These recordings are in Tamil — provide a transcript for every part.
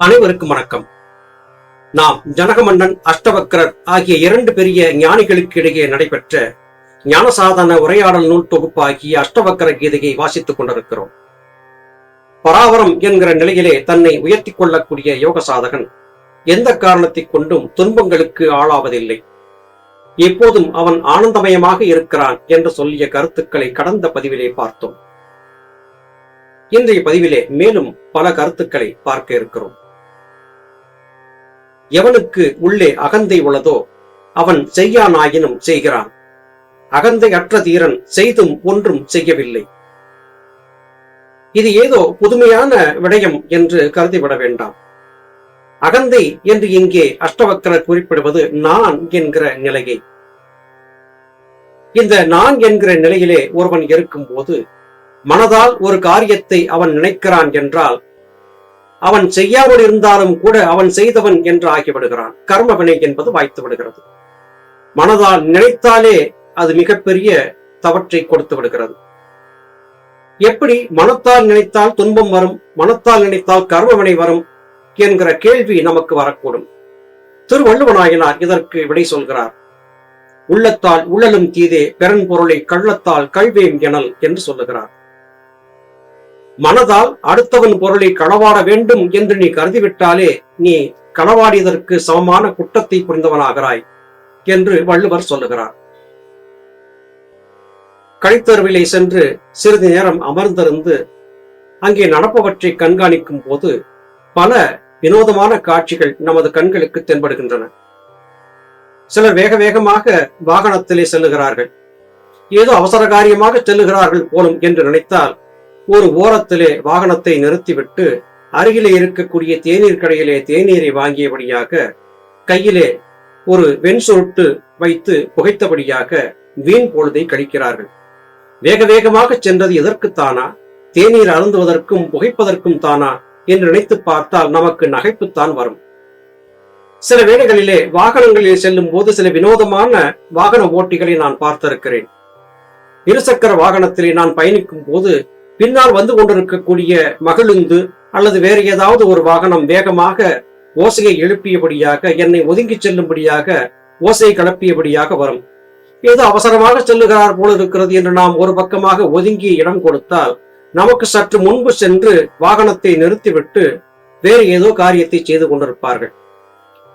அனைவருக்கும் வணக்கம். நாம் ஜனகமன்னன் அஷ்டவக்கரர் ஆகிய இரண்டு பெரிய ஞானிகளுக்கு இடையே நடைபெற்ற ஞானசாதன உரையாடல் நூல் தொகுப்பாகிய அஷ்டவக்கர கீதையை வாசித்துக் கொண்டிருக்கிறோம். பராவரம் என்கிற நிலையிலே தன்னை உயர்த்தி கொள்ளக்கூடிய யோக சாதகன் எந்த காரணத்தை கொண்டும் துன்பங்களுக்கு ஆளாவதில்லை. எப்போதும் அவன் ஆனந்தமயமாக இருக்கிறான் என்று சொல்லிய கருத்துக்களை கடந்த பதிவிலே பார்த்தோம். இன்றைய பதிவிலே மேலும் பல கருத்துக்களை பார்க்க இருக்கிறோம். எவனுக்கு உள்ளே அகந்தை உள்ளதோ அவன் செய்யானாயினும் செய்கிறான். அகந்தை அற்ற தீரன் செய்தும் ஒன்றும் செய்யவில்லை. இது ஏதோ புதுமையான விடயம் என்று கருதிவிட வேண்டாம். அகந்தை என்று இங்கே அஷ்டவக்கரர் குறிப்பிடுவது நான் என்கிற நிலையை. இந்த நான் என்கிற நிலையிலே ஒருவன் இருக்கும் போது மனதால் ஒரு காரியத்தை அவன் நினைக்கிறான் என்றால் அவன் செய்யாமல் இருந்தாலும் கூட அவன் செய்தவன் என்று ஆகிவிடுகிறான். கர்ம வினை என்பது வாய்த்து விடுகிறது. மனதால் நினைத்தாலே அது மிகப்பெரிய தவற்றை கொடுத்து விடுகிறது. எப்படி மனத்தால் நினைத்தால் துன்பம் வரும் மனத்தால் நினைத்தால் கர்ம வினை வரும் என்கிற கேள்வி நமக்கு வரக்கூடும். திருவள்ளுவனாயினார் இதற்கு விடை சொல்கிறார். உள்ளத்தால் உள்ளலும் தீதே பெறன் பொருளை கள்ளத்தால் கல்வேம் எனல் என்று சொல்லுகிறார். மனதால் அடுத்தவன் பொருளை களவாட வேண்டும் என்று நீ கருதிவிட்டாலே நீ களவாடியதற்கு சமமான குற்றத்தை புரிந்தவனாகிறாய் என்று வள்ளுவர் சொல்லுகிறார். கழித்தருவிலை சென்று சிறிது நேரம் அமர்ந்திருந்து அங்கே நடப்பவற்றை கண்காணிக்கும் போது பல வினோதமான காட்சிகள் நமது கண்களுக்கு தென்படுகின்றன. சிலர் வேக வேகமாக வாகனத்திலே செல்லுகிறார்கள். ஏதோ அவசர காரியமாக செல்லுகிறார்கள் போலும் என்று நினைத்தால் ஒரு ஓரத்திலே வாகனத்தை நிறுத்திவிட்டு அருகிலே இருக்கக்கூடிய தேநீர் கடையிலே தேநீரை வாங்கியபடியாக கையிலே ஒரு வெண் சுருட்டு வைத்து புகைத்தபடியாக வீண் பொழுதை கழிக்கிறார்கள். வேக வேகமாக சென்றது எதற்குத்தானா தேநீர் அருந்துவதற்கும் புகைப்பதற்கும் தானா? என்று நினைத்து பார்த்தால் நமக்கு நகைப்புத்தான் வரும். சில வேளைகளிலே வாகனங்களில் செல்லும் போது சில வினோதமான வாகன ஓட்டிகளை நான் பார்த்திருக்கிறேன். இருசக்கர வாகனத்திலே நான் பயணிக்கும் போது பின்னால் வந்து கொண்டிருக்கக்கூடிய மகிழுந்து அல்லது வேறு ஏதாவது ஒரு வாகனம் வேகமாக ஓசையை எழுப்பியபடியாக என்னை ஒதுங்கி செல்லும்படியாக ஓசையை கிளப்பியபடியாக வரும். ஏதோ அவசரமாக செல்லுகிறார் போல இருக்கிறது என்று நாம் ஒரு பக்கமாக ஒதுங்கி இடம் கொடுத்தால் நமக்கு சற்று முன்பு சென்று வாகனத்தை நிறுத்திவிட்டு வேறு ஏதோ காரியத்தை செய்து கொண்டிருப்பார்கள்.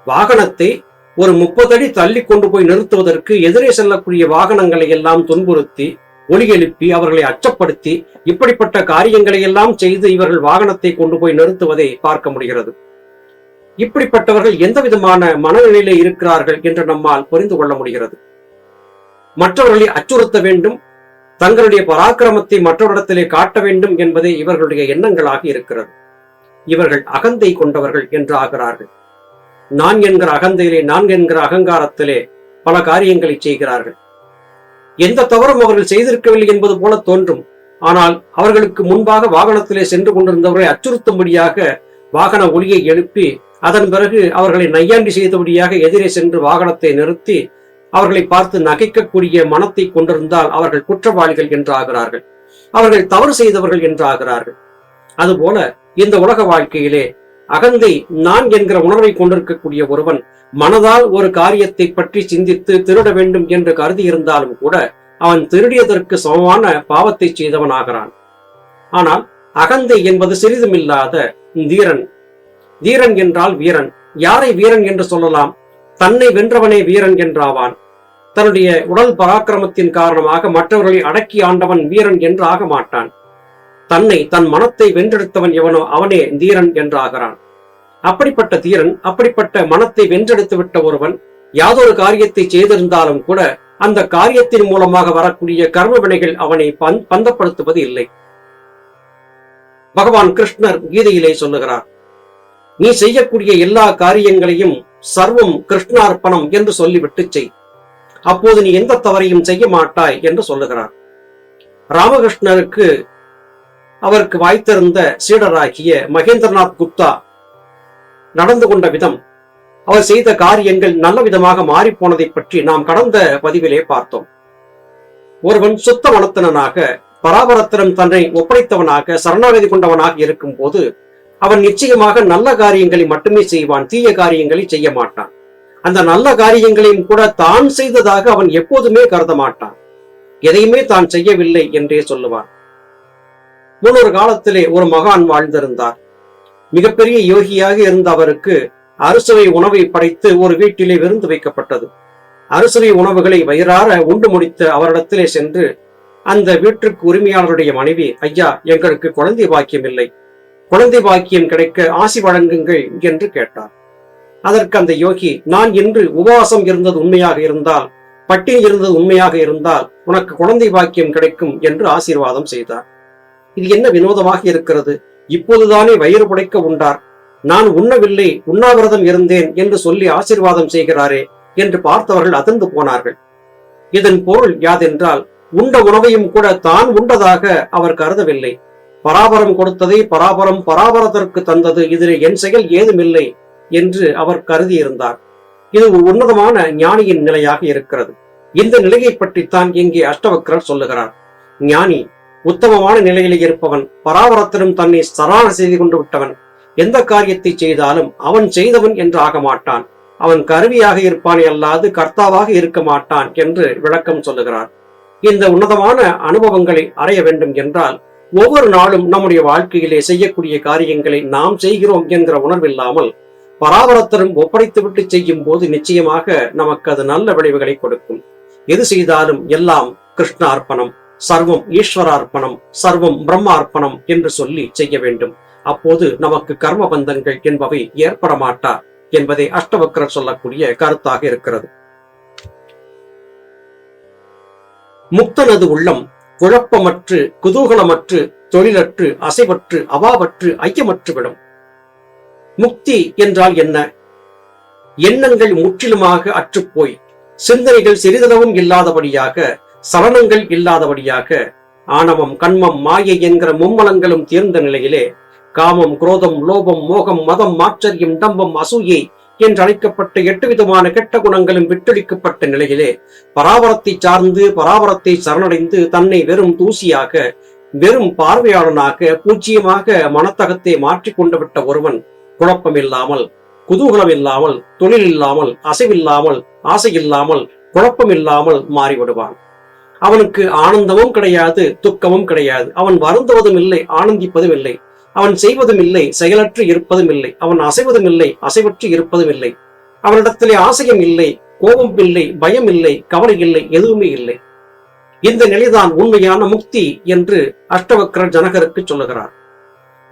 வாகனத்தை ஒரு முப்பது அடி தள்ளி கொண்டு போய் நிறுத்துவதற்கு எதிரே செல்லக்கூடிய வாகனங்களை எல்லாம் துன்புறுத்தி ஒலி எழுப்பி அவர்களை அச்சப்படுத்தி இப்படிப்பட்ட காரியங்களை எல்லாம் செய்து இவர்கள் வாகனத்தை கொண்டு போய் நிறுத்துவதை பார்க்க முடிகிறது. இப்படிப்பட்டவர்கள் எந்த விதமான மனநிலையிலே இருக்கிறார்கள் என்று நம்மால் புரிந்து கொள்ள முடிகிறது. மற்றவர்களை அச்சுறுத்த வேண்டும் தங்களுடைய பராக்கிரமத்தை மற்றவரிடத்திலே காட்ட வேண்டும் என்பதே இவர்களுடைய எண்ணங்களாக இருக்கிறது. இவர்கள் அகந்தை கொண்டவர்கள் என்று ஆகிறார்கள். நான் என்கிற அகந்தையிலே நான் என்கிற அகங்காரத்திலே பல காரியங்களை செய்கிறார்கள். எந்த தவறும் அவர்கள் செய்திருக்கவில்லை என்பது போல தோன்றும். ஆனால் அவர்களுக்கு முன்பாக வாகனத்திலே சென்று கொண்டிருந்தவரை அச்சுறுத்தும்படியாக வாகன ஒளியை எழுப்பி அதன் பிறகு அவர்களை நையாண்டி செய்தபடியாக எதிரே சென்று வாகனத்தை நிறுத்தி அவர்களை பார்த்து நகைக்கக்கூடிய மனத்தை கொண்டிருந்தால் அவர்கள் குற்றவாளிகள் என்று ஆகிறார்கள் அவர்கள் தவறு செய்தவர்கள் என்று ஆகிறார்கள் அதுபோல இந்த உலக வாழ்க்கையிலே அகந்தை நான் என்கிற உணர்வை கொண்டிருக்கக்கூடிய ஒருவன் மனதால் ஒரு காரியத்தை பற்றி சிந்தித்து திருட வேண்டும் என்று கருதி இருந்தாலும் கூட அவன் திருடியதற்கு சமமான பாவத்தை செய்தவன் ஆகிறான் ஆனால் அகந்தை என்பது சிறிதுமில்லாத தீரன். தீரன் என்றால் வீரன். யாரை வீரன் என்று சொல்லலாம்? தன்னை வென்றவனே வீரன் என்றாவான். தன்னுடைய உடல் பராக்கிரமத்தின் காரணமாக மற்றவர்களை அடக்கி ஆண்டவன் வீரன் என்று ஆக மாட்டான் தன்னை தன் மனத்தை வென்றெடுத்தவன் எவனோ அவனே தீரன் என்றாகிறான். அப்படிப்பட்ட தீரன் அப்படிப்பட்ட மனத்தை வென்றெடுத்து விட்ட ஒருவன் யாதொரு காரியத்தை செய்திருந்தாலும் கூட அந்த காரியத்தின் மூலமாக வரக்கூடிய கர்ம வினைகள் அவனை பந்தப்படுத்துவது இல்லை. பகவான் கிருஷ்ணர் கீதையிலே சொல்லுகிறார் நீ செய்யக்கூடிய எல்லா காரியங்களையும் சர்வம் கிருஷ்ணார்ப்பணம் என்று சொல்லிவிட்டு செய். அப்போது நீ எந்த தவறையும் செய்ய மாட்டாய் என்று சொல்லுகிறார். ராமகிருஷ்ணருக்கு அவருக்கு வாய்த்திருந்த சீடராகிய மகேந்திரநாத் குப்தா நடந்து கொண்ட விதம் அவர் செய்த காரியங்கள் நல்ல விதமாக மாறிப்போனதை பற்றி நாம் கடந்த பதிவிலே பார்த்தோம். ஒருவன் சுத்த மனத்தனனாக பராபரத்திடம் தன்னை ஒப்படைத்தவனாக சரணாகதி கொண்டவனாக இருக்கும் போது அவன் நிச்சயமாக நல்ல காரியங்களை மட்டுமே செய்வான் தீய காரியங்களை செய்ய மாட்டான். அந்த நல்ல காரியங்களையும் கூட தான் செய்ததாக அவன் எப்போதுமே கருத மாட்டான் எதையுமே தான் செய்யவில்லை என்றே சொல்லுவான். முன்னொரு காலத்திலே ஒரு மகான் வாழ்ந்திருந்தார். மிகப்பெரிய யோகியாக இருந்த அவருக்கு அறுசுவை உணவை படைத்து ஒரு வீட்டிலே விருந்து வைக்கப்பட்டது. அறுசுவை உணவுகளை வயிறார உண்டு முடித்த அவரிடத்திலே சென்று அந்த வீட்டுக்கு உரிமையாளருடைய மனைவி ஐயா எங்களுக்கு குழந்தை பாக்கியம் இல்லை. குழந்தை பாக்கியம் கிடைக்க ஆசி வழங்குங்கள் என்று கேட்டார். அதற்கு அந்த யோகி நான் இன்று உபவாசம் இருந்தது உண்மையாக இருந்தால் பட்டினி இருந்தது உண்மையாக இருந்தால் உனக்கு குழந்தை பாக்கியம் கிடைக்கும் என்று ஆசீர்வாதம் செய்தார். இது என்ன வினோதமாக இருக்கிறது? இப்போதுதானே வயிறு புடைக்க உண்டார். நான் உண்ணவில்லை உண்ணாவிரதம் இருந்தேன் என்று சொல்லி ஆசீர்வாதம் செய்கிறாரே என்று பார்த்தவர்கள் அதிர்ந்து போனார்கள். இதன் பொருள் யாதென்றால் உண்ட உணவையும் கூட தான் உண்டதாக அவர் கருதவில்லை. பராபரம் கொடுத்ததை பராபரம் பராபரத்திற்கு தந்தது இதில் என் செயல் ஏதுமில்லை என்று அவர் கருதியிருந்தார். இது ஒரு உன்னதமான ஞானியின் நிலையாக இருக்கிறது. இந்த நிலையை பற்றித்தான் இங்கே அஷ்டவக்ரர் சொல்லுகிறார். ஞானி உத்தமமான நிலையில் இருப்பவன் பராபரத்திலும் தன்னை சரான செய்து கொண்டு விட்டவன். எந்த காரியத்தை செய்தாலும் அவன் செய்தவன் என்று ஆக மாட்டான். அவன் கருவியாக இருப்பான் அல்லாது கர்த்தாவாக இருக்க மாட்டான் என்று விளக்கம் சொல்லுகிறார். இந்த உன்னதமான அனுபவங்களை அடைய வேண்டும் என்றால் ஒவ்வொரு நாளும் நம்முடைய வாழ்க்கையிலே செய்யக்கூடிய காரியங்களை நாம் செய்கிறோம் என்கிற உணர்வில்லாமல் பராபரத்தரும் ஒப்படைத்துவிட்டு செய்யும் போது நிச்சயமாக நமக்கு அது நல்ல விளைவுகளை கொடுக்கும். எது செய்தாலும் எல்லாம் கிருஷ்ணார்ப்பணம். சர்வம் ஈஸ்வரார்ப்பணம் சர்வம் பிரம்மார்ப்பணம் என்று சொல்லி செய்ய வேண்டும். அப்போது நமக்கு கர்ம பந்தங்கள் என்பவை ஏற்பட மாட்டார் என்பதை அஷ்டவக்கரர் சொல்லக்கூடிய கருத்தாக இருக்கிறது. முக்தனது உள்ளம் குழப்பமற்று குதூகலமற்று தொழிலற்று அசைவற்று அவாவற்று ஐயமற்று விடும். முக்தி என்றால் என்ன? எண்ணங்கள் முற்றிலுமாக அற்றுப்போய் சிந்தனைகள் சிறிதளவும் இல்லாதபடியாக சலனங்கள் இல்லாதபடியாக ஆணவம் கண்மம் மாயை என்கிற மும்மலங்களும் தீர்ந்த நிலையிலே காமம் குரோதம் லோபம் மோகம் மதம் மாச்சரியம் டம்பம் அசூயை என்று அழைக்கப்பட்ட எட்டு விதமான கெட்ட குணங்களும் விட்டொழிக்கப்பட்ட நிலையிலே பராபரத்தை சார்ந்து பராபரத்தை சரணடைந்து தன்னை வெறும் தூசியாக வெறும் பார்வையாளனாக பூஜ்ஜியமாக மனத்தகத்தை மாற்றி கொண்டு விட்ட ஒருவன் குழப்பம் இல்லாமல் குதூகலம் இல்லாமல் தொழில் இல்லாமல் அசைவில்லாமல் ஆசை இல்லாமல் குழப்பம் இல்லாமல் மாறிவிடுவான். அவனுக்கு ஆனந்தமும் கிடையாது துக்கமும் கிடையாது. அவன் வருந்துவதும் இல்லை ஆனந்திப்பதும் இல்லை. அவன் செய்வதும் இல்லை செயலற்று இருப்பதும் இல்லை. அவன் அசைவதும் இல்லை அசைவற்று இருப்பதும் இல்லை. அவனிடத்திலே ஆசையும் இல்லை கோபம் இல்லை பயம் இல்லை கவலை இல்லை எதுவுமே இல்லை. இந்த நிலைதான் உண்மையான முக்தி என்று அஷ்டவக்கரர் ஜனகருக்கு சொல்லுகிறார்.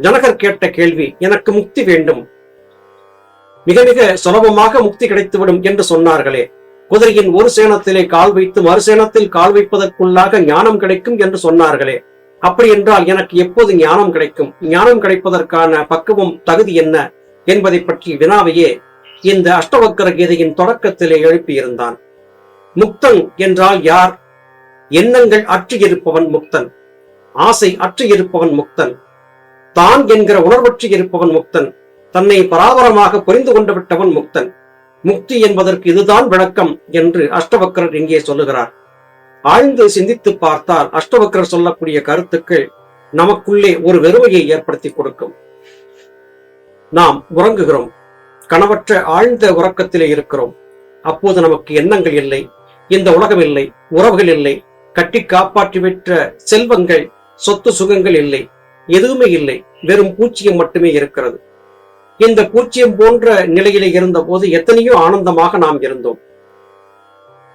ஜனகர் கேட்ட கேள்வி எனக்கு முக்தி வேண்டும். மிக மிக சுலபமாக முக்தி கிடைத்துவிடும் என்று சொன்னார்களே. குதிரையின் ஒரு சேனத்திலே கால் வைத்து மறுசேனத்தில் கால் வைப்பதற்குள்ளாக ஞானம் கிடைக்கும் என்று சொன்னார்களே. அப்படி என்றால் எனக்கு எப்போது ஞானம் கிடைக்கும்? ஞானம் கிடைப்பதற்கான பக்குவம் தகுதி என்ன? என்பதை பற்றி வினாவையே இந்த அஷ்டவக்கர கீதையின் தொடக்கத்திலே எழுப்பியிருந்தான். முக்தன் என்றால் யார்? எண்ணங்கள் அற்று இருப்பவன் முக்தன். ஆசை அற்று இருப்பவன் முக்தன். தான் என்கிற உணர்வற்று இருப்பவன் முக்தன். தன்னை பராபரமாக புரிந்து கொண்டு விட்டவன் முக்தன். முக்தி என்பதற்கு இதுதான் விளக்கம் என்று அஷ்டவக்கரர் இங்கே சொல்லுகிறார். ஆழ்ந்து சிந்தித்து பார்த்தால் அஷ்டவக்கரர் சொல்லக்கூடிய கருத்துக்கள் நமக்குள்ளே ஒரு வெறுமையை ஏற்படுத்தி கொடுக்கும். நாம் உறங்குகிறோம். கணவற்ற ஆழ்ந்த உறக்கத்திலே இருக்கிறோம். அப்போது நமக்கு எண்ணங்கள் இல்லை. இந்த உலகம் இல்லை. உறவுகள் இல்லை. கட்டி காப்பாற்றி விற்ற செல்வங்கள் சொத்து சுகங்கள் இல்லை. எதுவுமே இல்லை. வெறும் பூச்சியம் மட்டுமே இருக்கிறது. இந்த பூச்சியம் போன்ற நிலையிலே இருந்த போது எத்தனையோ ஆனந்தமாக நாம் இருந்தோம்.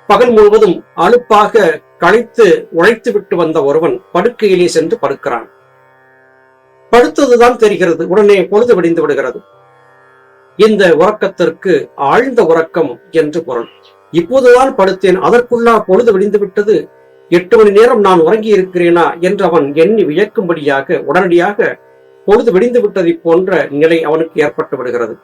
பகல் முழுவதும் அலுப்பாக களைத்து உழைத்து விட்டு வந்த ஒருவன் படுக்கையிலே சென்று படுக்கிறான். படுத்ததுதான் தெரிகிறது உடனே பொழுது விடிந்து விடுகிறது. இந்த உறக்கத்திற்கு ஆழ்ந்த உறக்கம் என்று பொருள். இப்போதுதான் படுத்தேன் அதற்குள்ளா பொழுது விடிந்து விட்டது. எட்டு மணி நேரம் நான் உறங்கி இருக்கிறேனா என்று அவன் எண்ணி வியக்கும்படியாக உடனடியாக பொழுது விடிந்து விட்டதை போன்ற நிலை அவனுக்கு ஏற்பட்டு விடுகிறது.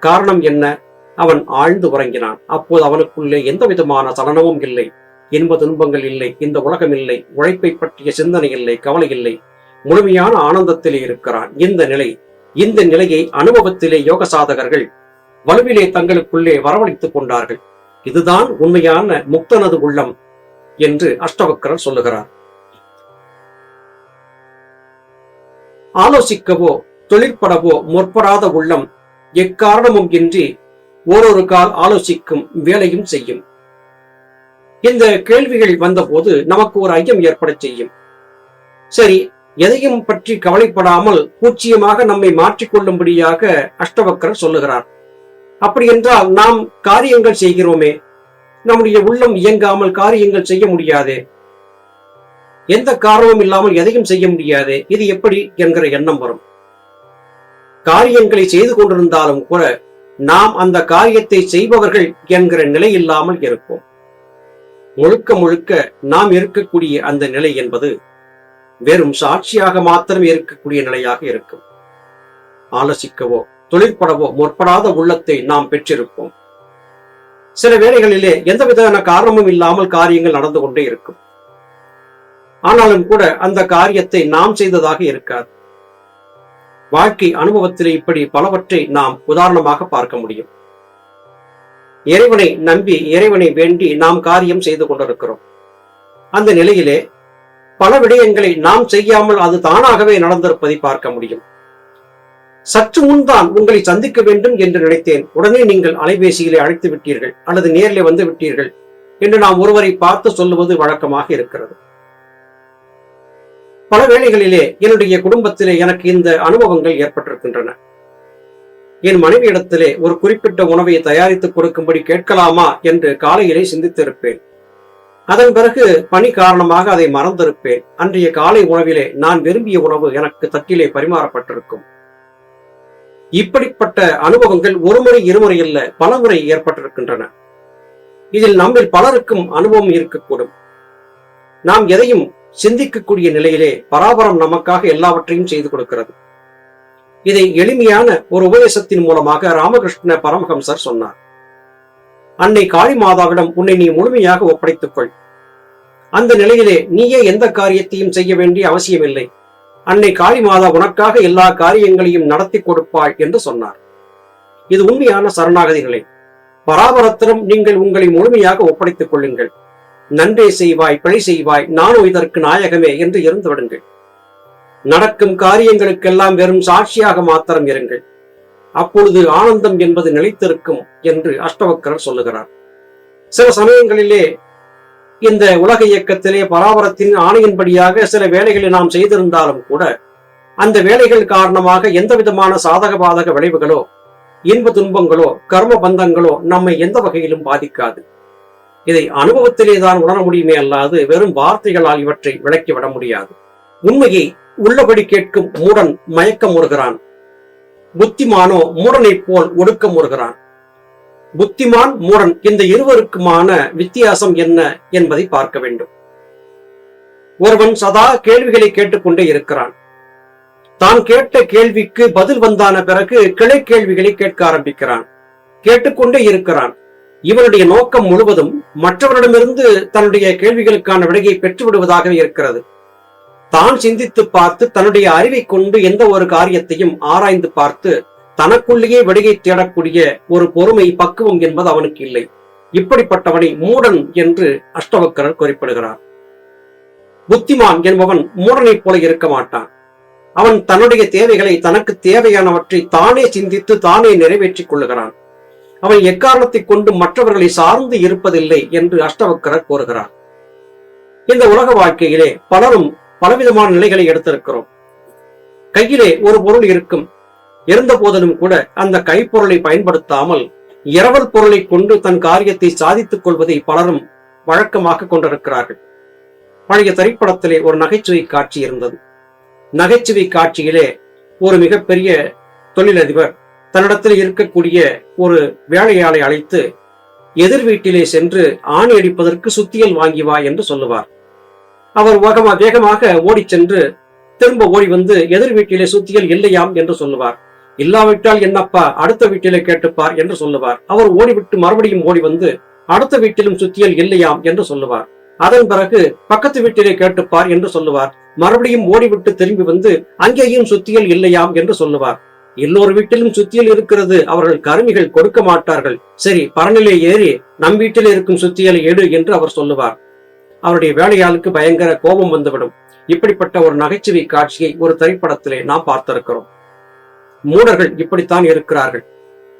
காரணம் என்ன? அவன் ஆழ்ந்து உறங்கினான். அப்போது அவனுக்குள்ளே எந்த விதமான சலனமும் இல்லை. இன்ப துன்பங்கள் இல்லை இந்த உலகம் இல்லை உழைப்பை பற்றிய சிந்தனை இல்லை கவலை இல்லை. முழுமையான ஆனந்தத்திலே இருக்கிறான். இந்த நிலை இந்த நிலையை அனுபவத்திலே யோக சாதகர்கள் வலுவிலே தங்களுக்குள்ளே வரவழைத்துக் கொண்டார்கள். இதுதான் உண்மையான முக்தனது உள்ளம் என்று அஷ்டவக்கரர் சொல்லுகிறார். ஆலோசிக்கவோ தொழிற்படவோ முற்படாத உள்ளம் எக்காரணமும் இன்றி ஓரொரு கால் ஆலோசிக்கும் வேலையும் செய்யும். இந்த கேள்விகள் வந்தபோது நமக்கு ஒரு ஐயம் ஏற்பட செய்யும். சரி எதையும் பற்றி கவலைப்படாமல் பூச்சியமாக நம்மை மாற்றிக்கொள்ளும்படியாக அஷ்டவக்கரர் சொல்லுகிறார். அப்படி என்றால் நாம் காரியங்கள் செய்கிறோமே நம்முடைய உள்ளம் இயங்காமல் காரியங்கள் செய்ய முடியாதே எந்த காரணமும் இல்லாமல் எதையும் செய்ய முடியாது. இது எப்படி என்கிற எண்ணம் வரும். காரியங்களை செய்து கொண்டிருந்தாலும் கூட நாம் அந்த காரியத்தை செய்பவர்கள் என்கிற நிலை இல்லாமல் இருப்போம். முழுக்க முழுக்க நாம் இருக்கக்கூடிய அந்த நிலை என்பது வெறும் சாட்சியாக மாத்திரம் இருக்கக்கூடிய நிலையாக இருக்கும். ஆலோசிக்கவோ தொழிற்படவோ முற்படாத உள்ளத்தை நாம் பெற்றிருப்போம். சில வேளைகளிலே எந்தவிதமான காரணமும் இல்லாமல் காரியங்கள் நடந்து கொண்டே இருக்கும். ஆனாலும் கூட அந்த காரியத்தை நாம் செய்ததாக இருக்காது. வாழ்க்கை அனுபவத்திலே இப்படி பலவற்றை நாம் உதாரணமாக பார்க்க முடியும். இறைவனை நம்பி இறைவனை வேண்டி நாம் காரியம் செய்து கொண்டிருக்கிறோம். அந்த நிலையிலே பல விடயங்களை நாம் செய்யாமல் அது தானாகவே நடந்திருப்பதை பார்க்க முடியும். சற்று முன்தான் உங்களை சந்திக்க வேண்டும் என்று நினைத்தேன். உடனே நீங்கள் அலைபேசியிலே அழைத்து விட்டீர்கள் அல்லது நேரிலே வந்து விட்டீர்கள் என்று நாம் ஒருவரை பார்த்து சொல்லுவது வழக்கமாக இருக்கிறது. பல வேளைகளிலே என்னுடைய குடும்பத்திலே எனக்கு இந்த அனுபவங்கள் ஏற்பட்டிருக்கின்றன. என் மனைவியிடத்திலே ஒரு குறிப்பிட்ட உணவை தயாரித்துக் கொடுக்கும்படி கேட்கலாமா என்று காலையிலே சிந்தித்திருப்பேன். அதன் பிறகு பணி காரணமாக அதை மறந்திருப்பேன். அன்றைய காலை உணவிலே நான் விரும்பிய உணவு எனக்கு தட்டிலே பரிமாறப்பட்டிருக்கும். இப்படிப்பட்ட அனுபவங்கள் ஒருமுறை இருமுறை அல்ல பலமுறை ஏற்பட்டிருக்கின்றன. இதில் நம்மில் பலருக்கும் அனுபவம் இருக்கக்கூடும். நாம் எதையும் சிந்திக்கக்கூடிய நிலையிலே பராபரம் நமக்காக எல்லாவற்றையும் செய்து கொடுக்கிறது. இதை எளிமையான ஒரு உபதேசத்தின் மூலமாக ராமகிருஷ்ண பரமஹம்சர் சொன்னார். அன்னை காளி மாதாவிடம் உன்னை நீ முழுமையாக ஒப்படைத்துக் கொள். அந்த நிலையிலே நீயே எந்த காரியத்தையும் செய்ய வேண்டிய அவசியமில்லை. அன்னை காளி மாதா உனக்காக எல்லா காரியங்களையும் நடத்தி கொடுப்பாள் என்று சொன்னார். இது உண்மையான சரணாகதி நிலை பராபரத்திடம் நீங்கள் உங்களை முழுமையாக ஒப்படைத்துக் கொள்ளுங்கள். நன்றே செய்வாய் பிழை செய்வாய் நானும் இதற்கு நாயகமே என்று இருந்து விடுங்கள். நடக்கும் காரியங்களுக்கெல்லாம் வெறும் சாட்சியாக மாத்திரம் இருங்கள். அப்பொழுது ஆனந்தம் என்பது நிலைத்திருக்கும் என்று அஷ்டவக்கரர் சொல்லுகிறார். சில சமயங்களிலே இந்த உலக இயக்கத்திலே பராபரத்தின் ஆணையின்படியாக சில வேலைகளை நாம் செய்திருந்தாலும் கூட அந்த வேலைகள் காரணமாக எந்த விதமான சாதக பாதக விளைவுகளோ இன்ப துன்பங்களோ கர்ம பந்தங்களோ நம்மை எந்த வகையிலும் பாதிக்காது. இதை அனுபவத்திலே தான் உணர முடியுமே அல்லாது வெறும் வார்த்தைகளால் இவற்றை விளக்கிவிட முடியாது. உண்மையை உள்ளபடி கேட்கும் மூடன் மயக்கம் முறுகிறான். புத்திமானோ மூடனைப் போல் ஒடுக்க முறுகிறான். புத்திமான் மூடன் இந்த இருவருக்குமான வித்தியாசம் என்ன என்பதை பார்க்க வேண்டும். ஒருவன் சதா கேள்விகளை கேட்டுக்கொண்டே இருக்கிறான். தான் கேட்ட கேள்விக்கு பதில் வந்தான பிறகு கிளை கேள்விகளை கேட்க ஆரம்பிக்கிறான். கேட்டுக்கொண்டே இருக்கிறான். இவனுடைய நோக்கம் முழுவதும் மற்றவரிடமிருந்து தன்னுடைய கேள்விகளுக்கான விடையை பெற்றுவிடுவதாக இருக்கிறது. தான் சிந்தித்து பார்த்து தன்னுடைய அறிவை கொண்டு எந்த ஒரு காரியத்தையும் ஆராய்ந்து பார்த்து தனக்குள்ளேயே விடையை தேடக்கூடிய ஒரு பொறுமை பக்குவம் என்பது அவனுக்கு இல்லை. இப்படிப்பட்டவனை மூடன் என்று அஷ்டவக்கரர் குறிப்பிடுகிறார். புத்திமான் என்பவன் மூடனைப் போல இருக்க மாட்டான். அவன் தன்னுடைய தேவைகளை தனக்கு தேவையானவற்றை தானே சிந்தித்து தானே நிறைவேற்றிக் கொள்ளுகிறான். அவன் எக்காரணத்தை கொண்டு மற்றவர்களை சார்ந்து இருப்பதில்லை என்று அஷ்டவக்கரர் கூறுகிறார். இந்த உலக வாழ்க்கையிலே பலரும் பலவிதமான நிலைகளை எடுத்திருக்கிறோம். கையிலே ஒரு பொருள் இருக்கும். இருந்த போதிலும் கூட அந்த கைப்பொருளை பயன்படுத்தாமல் இரவல் பொருளை கொண்டு தன் காரியத்தை சாதித்துக் கொள்வதை பலரும் வழக்கமாக கொண்டிருக்கிறார்கள். பழைய திரைப்படத்திலே ஒரு நகைச்சுவை காட்சி இருந்தது. நகைச்சுவை காட்சியிலே ஒரு மிகப்பெரிய தொழிலதிபர் தன்னிடத்தில் இருக்கக்கூடிய ஒரு வேலையாளை அழைத்து எதிர் வீட்டிலே சென்று ஆணி அடிப்பதற்கு சுத்தியல் வாங்கி வா என்று சொல்லுவார். அவர் வேகமா வேகமாக ஓடிச் சென்று திரும்ப ஓடி வந்து எதிர் வீட்டிலே சுத்தியல் இல்லையாம் என்று சொல்லுவார். இல்லாவிட்டால் என்னப்பா அடுத்த வீட்டிலே கேட்டுப்பார் என்று சொல்லுவார். அவர் ஓடிவிட்டு மறுபடியும் ஓடி வந்து அடுத்த வீட்டிலும் சுத்தியல் இல்லையாம் என்று சொல்லுவார். அதன் பிறகு பக்கத்து வீட்டிலே கேட்டுப்பார் என்று சொல்லுவார். மறுபடியும் ஓடிவிட்டு திரும்பி வந்து அங்கேயும் சுத்தியல் இல்லையாம் என்று சொல்லுவார். இன்னொரு வீட்டிலும் சுத்தியல் இருக்கிறது. அவர்கள் கருமிகள் கொடுக்க மாட்டார்கள். சரி பரநிலை ஏறி நம் வீட்டில் இருக்கும் சுத்தியலை எடு என்று அவர் சொல்லுவார். அவருடைய வேலையாளுக்கு பயங்கர கோபம் வந்துவிடும். இப்படிப்பட்ட ஒரு நகைச்சுவை காட்சியை ஒரு திரைப்படத்திலே நாம் பார்த்திருக்கிறோம். மூடர்கள் இப்படித்தான் இருக்கிறார்கள்.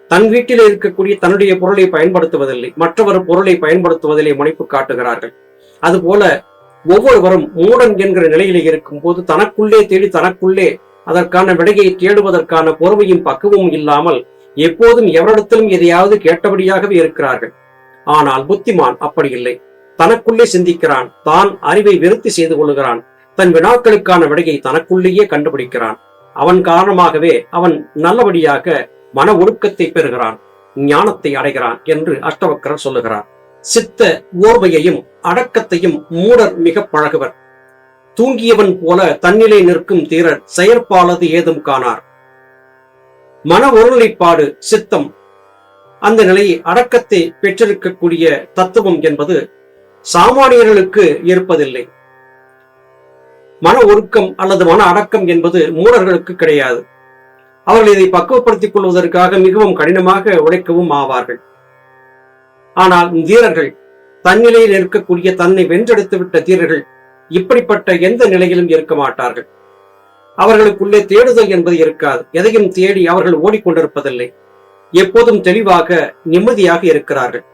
தன் வீட்டில் இருக்கக்கூடிய தன்னுடைய பொருளை பயன்படுத்துவதில்லை. மற்றவர் பொருளை பயன்படுத்துவதிலே முனைப்பு காட்டுகிறார்கள். அதுபோல ஒவ்வொருவரும் மூடன் என்கிற நிலையிலே இருக்கும் போது தனக்குள்ளே தேடி தனக்குள்ளே அதற்கான விடையை தேடுவதற்கான பொறுமையும் பக்குவமும் இல்லாமல் எப்போதும் எவரிடத்திலும் எதையாவது கேட்டபடியாகவே இருக்கிறார்கள். ஆனால் புத்திமான் அப்படி இல்லை. தனக்குள்ளே சிந்திக்கிறான். தான் அறிவை விருத்தி செய்து கொள்கிறான். தன் வினாக்களுக்கான விடையை தனக்குள்ளேயே கண்டுபிடிக்கிறான். அவன் காரணமாகவே அவன் நல்லபடியாக மன ஒழுக்கத்தை பெறுகிறான். ஞானத்தை அடைகிறான் என்று அஷ்டவக்கரர் சொல்லுகிறார். சித்த ஓர்மையையும் அடக்கத்தையும் மூடர் மிக பழகுவர். தூங்கியவன் போல தன்னிலை நிற்கும் தீரர் செயற்பாலது ஏதும் காணார். மன ஒருநிலைப்பாடு சித்தம். அந்த நிலையை அடக்கத்தை பெற்றிருக்கக்கூடிய தத்துவம் என்பது சாமானியர்களுக்கு இருப்பதில்லை. மன ஒருக்கம் அல்லது மன அடக்கம் என்பது மூடர்களுக்கு கிடையாது. அவர்கள் இதை பக்குவப்படுத்திக் கொள்வதற்காக மிகவும் கடினமாக உழைக்கவும் ஆவார்கள். ஆனால் தீரர்கள் தன்னிலையில் இருக்கக்கூடிய தன்னை வென்றெடுத்து விட்ட தீரர்கள் இப்படிப்பட்ட எந்த நிலையிலும் இருக்க மாட்டார்கள். அவர்களுக்குள்ளே தேடுதல் என்பது இருக்காது. எதையும் தேடி அவர்கள் ஓடிக்கொண்டிருப்பதில்லை. எப்போதும் தெளிவாக நிம்மதியாக இருக்கிறார்கள்.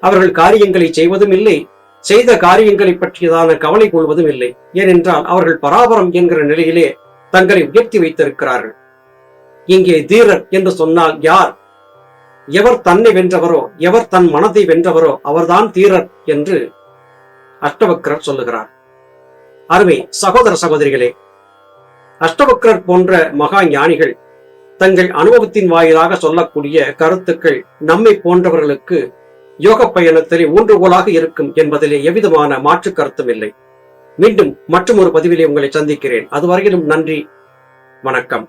அவர்கள் காரியங்களை செய்வதும் இல்லை. செய்த காரியங்களை பற்றியதான கவலை கொள்வதும் இல்லை. ஏனென்றால் அவர்கள் பராபரம் என்கிற நிலையிலே தங்களை உயர்த்தி வைத்திருக்கிறார்கள். இங்கே தீரர் என்று சொன்னால் யார்? எவர் தன்னை வென்றவரோ எவர் தன் மனதை வென்றவரோ அவர்தான் தீரர் என்று அஷ்டவக்கரர் சொல்லுகிறார். அருமை சகோதர சகோதரிகளே அஷ்டவக்கரர் போன்ற மகா ஞானிகள் தங்கள் அனுபவத்தின் வாயிலாக சொல்லக்கூடிய கருத்துக்கள் நம்மை போன்றவர்களுக்கு யோக பயணத்தில் ஊன்றுகோலாக இருக்கும் என்பதிலே எவ்விதமான மாற்று கருத்தும் இல்லை. மீண்டும் மற்றும் ஒரு பதிவிலே உங்களை சந்திக்கிறேன். அதுவரையிலும் நன்றி வணக்கம்.